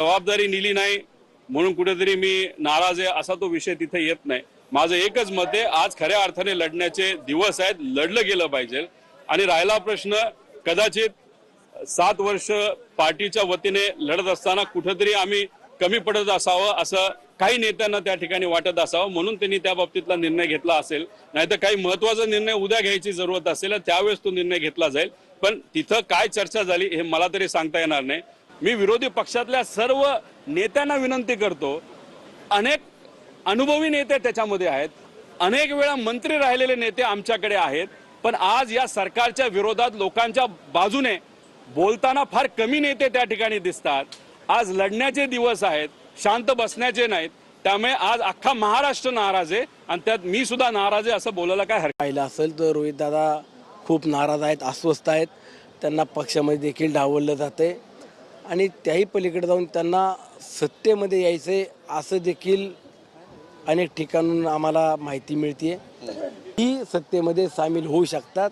जबाबदारी नेली नाही म्हणून कुठेतरी मी नाराज आहे असा तो विषय तिथे येत नाही. माझं एकच मत आहे आज खऱ्या अर्थाने लढण्याचे दिवस आहेत लढलं गेलं पाहिजे. आणि राहिला प्रश्न कदाचित सात वर्ष पार्टीच्या वतीने लढत असताना कुठेतरी आम्ही कमी पडत असावं असं काही नेत्यांना त्या ठिकाणी वाटत असावं म्हणून त्यांनी त्या बाबतीतला निर्णय घेतला असेल. नाहीतर काही महत्त्वाचा निर्णय उद्या घ्यायची जरूरत असेल त्यावेळेस तो निर्णय घेतला जाईल. पण तिथं काय चर्चा झाली हे मला तरी सांगता येणार नाही. मी विरोधी पक्षातल्या सर्व नेत्यांना विनंती करतो अनेक अनुभवी नेते त्याच्यामध्ये आहेत अनेक वेळा मंत्री राहिलेले नेते आमच्याकडे आहेत पण आज या सरकारच्या विरोधात लोकांच्या बाजूने बोलताना फार कमी नेते त्या ठिकाणी दिसतात. आज लढण्याचे दिवस आहेत शांत बसण्याचे नाहीत त्यामुळे आज अख्खा महाराष्ट्र नाराज आहे आणि त्यात मी सुद्धा नाराज आहे असं बोलायला काय हरकत पाहिलं असेल तर रोहितदादा खूप नाराज आहेत अस्वस्थ आहेत. त्यांना पक्षामध्ये देखील डावललं जाते आणि त्याही पलीकडे जाऊन त्यांना सत्तेमध्ये यायचे असं देखील अनेक ठिकाणून आम्हाला माहिती मिळते ही सत्तेमध्ये सामील होऊ शकतात.